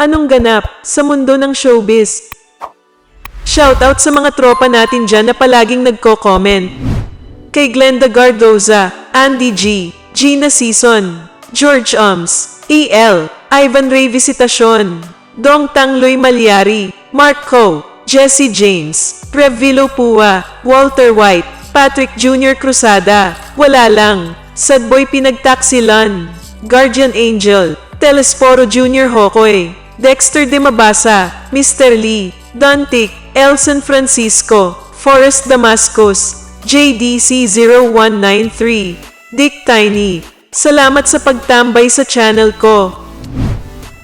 Anong ganap sa mundo ng showbiz? Shoutout sa mga tropa natin dyan na palaging nagko-comment. Kay Glenda Gardoza, Andy G, Gina Season, George Ums, EL, Ivan Ray Visitacion, Dong Tangloy Malyari, Mark Ko, Jesse James, Rev Vilo Pua, Walter White, Patrick Jr. Cruzada, Wala Lang, Sadboy Pinagtaksilan, Guardian Angel, Telesporo Jr. Hokoy, Dexter De Mabasa, Mr. Lee, Dantic, Elson Francisco, Forrest Damascus, JDC0193, Dick Tiny. Salamat sa pagtambay sa channel ko.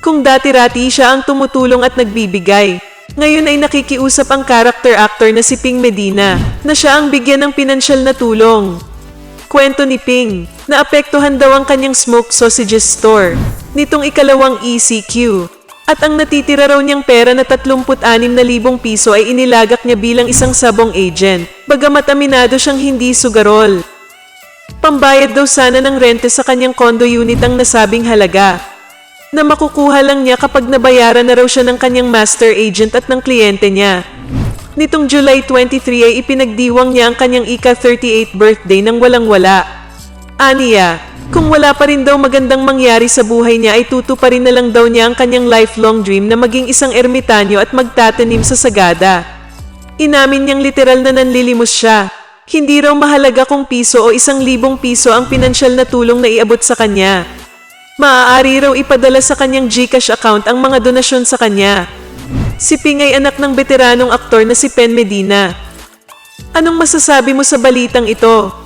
Kung dati-rati siya ang tumutulong at nagbibigay, ngayon ay nakikiusap ang character actor na si Ping Medina na siya ang bigyan ng pinansyal na tulong. Kwento ni Ping, naapektuhan daw ang kanyang smoke sausages store nitong ikalawang ECQ. At ang natitira raw niyang pera na 36,000 piso ay inilagak niya bilang isang sabong agent, bagamat aminado siyang hindi sugarol. Pambayad daw sana ng rente sa kanyang condo unit ang nasabing halaga, na makukuha lang niya kapag nabayaran na raw siya ng kanyang master agent at ng kliyente niya. Nitong July 23 ay ipinagdiwang niya ang kanyang ika-38 birthday nang walang-wala. Aniya, kung wala pa rin daw magandang mangyari sa buhay niya ay tutuparin na lang daw niya ang kanyang lifelong dream na maging isang ermitanyo at magtatanim sa sagada. Inamin niyang literal na nanlilimos siya. Hindi raw mahalaga kung piso o isang libong piso ang pinansyal na tulong na iabot sa kanya. Maaari raw ipadala sa kanyang GCash account ang mga donasyon sa kanya. Si Ping ay anak ng veteranong aktor na si Pen Medina. Anong masasabi mo sa balitang ito?